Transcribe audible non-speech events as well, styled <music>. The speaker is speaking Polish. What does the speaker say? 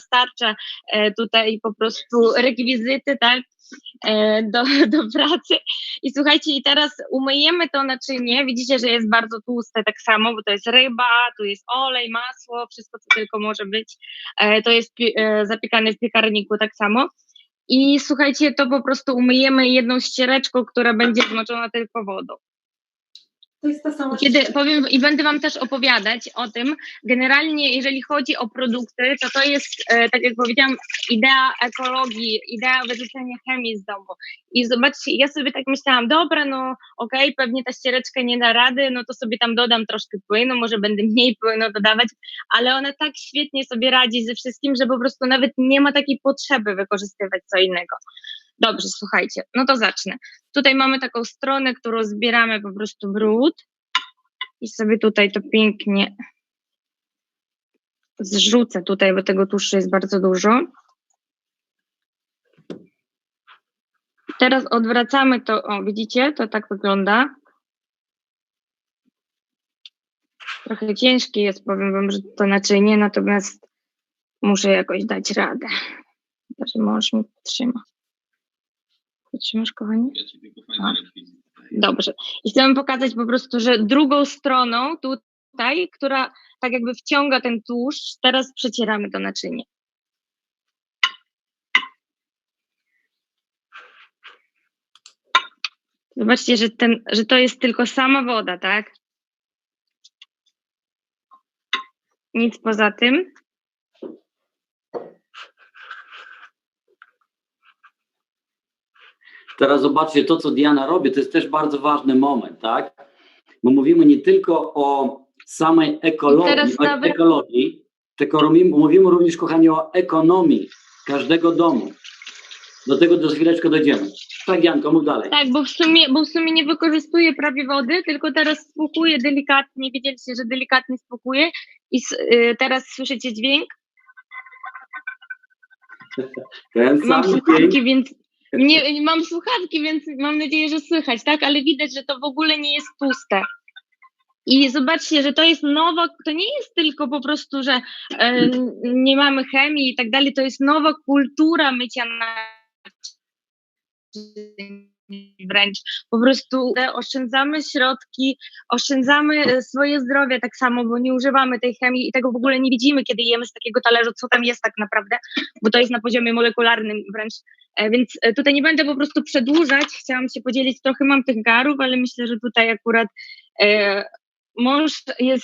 dostarcza e, tutaj po prostu rekwizyty, tak? e, Do, do pracy. I słuchajcie, i teraz umyjemy to naczynie. Widzicie, że jest bardzo tłuste tak samo, bo to jest ryba, tu jest olej, masło, wszystko co tylko może być. E, To jest pi- zapiekane w piekarniku tak samo. I słuchajcie, to po prostu umyjemy jedną ściereczką, która będzie zmoczona tylko wodą. To jest ta sama Kiedy powiem i będę Wam też opowiadać o tym, generalnie jeżeli chodzi o produkty, to to jest, e, tak jak powiedziałam, idea ekologii, idea wyrzucenia chemii z domu. I zobaczcie, ja sobie tak myślałam, dobra, no okej, pewnie ta ściereczka nie da rady, no to sobie tam dodam troszkę płynu, może będę <laughs> mniej płynu dodawać, ale ona tak świetnie sobie radzi ze wszystkim, że po prostu nawet nie ma takiej potrzeby wykorzystywać co innego. Dobrze, słuchajcie, no to zacznę. Tutaj mamy taką stronę, którą zbieramy po prostu brud i sobie tutaj to pięknie zrzucę tutaj, bo tego tłuszczu jest bardzo dużo. Teraz odwracamy to, o widzicie, to tak wygląda. Trochę ciężkie jest, powiem wam, że to naczynie, natomiast muszę jakoś dać radę. Że mąż mi trzyma. Trzymasz, kochanie? Ja ci tylko daję. Dobrze. I pokazać po prostu, że drugą stroną tutaj, która tak jakby wciąga ten tłuszcz, teraz przecieramy to naczynie. Zobaczcie, że, ten, że to jest tylko sama woda, tak? Nic poza tym. Teraz zobaczcie, to co Diana robi, to jest też bardzo ważny moment, tak? Bo mówimy nie tylko o samej ekologii, o nawet- ekologii tylko mówimy, mówimy również, kochani, o ekonomii każdego domu. Do tego do chwileczkę dojdziemy. Tak, Janko, mów dalej. Tak, bo w sumie, bo w sumie nie wykorzystuję prawie wody, tylko teraz spłukuję delikatnie. Widzieliście, że delikatnie spłukuję i y, teraz słyszycie dźwięk. Ten Mam sam słuchawki, dzień. więc nie, mam słuchawki, więc mam nadzieję, że słychać, tak? Ale widać, że to w ogóle nie jest tłuste. I zobaczcie, że to jest nowa, to nie jest tylko po prostu, że nie mamy chemii i tak dalej, to jest nowa kultura mycia naczyń wręcz. Po prostu e, oszczędzamy środki, oszczędzamy e, swoje zdrowie tak samo, bo nie używamy tej chemii i tego w ogóle nie widzimy, kiedy jemy z takiego talerza, co tam jest tak naprawdę, bo to jest na poziomie molekularnym wręcz. E, Więc tutaj nie będę po prostu przedłużać, chciałam się podzielić, trochę mam tych garów, ale myślę, że tutaj akurat mąż jest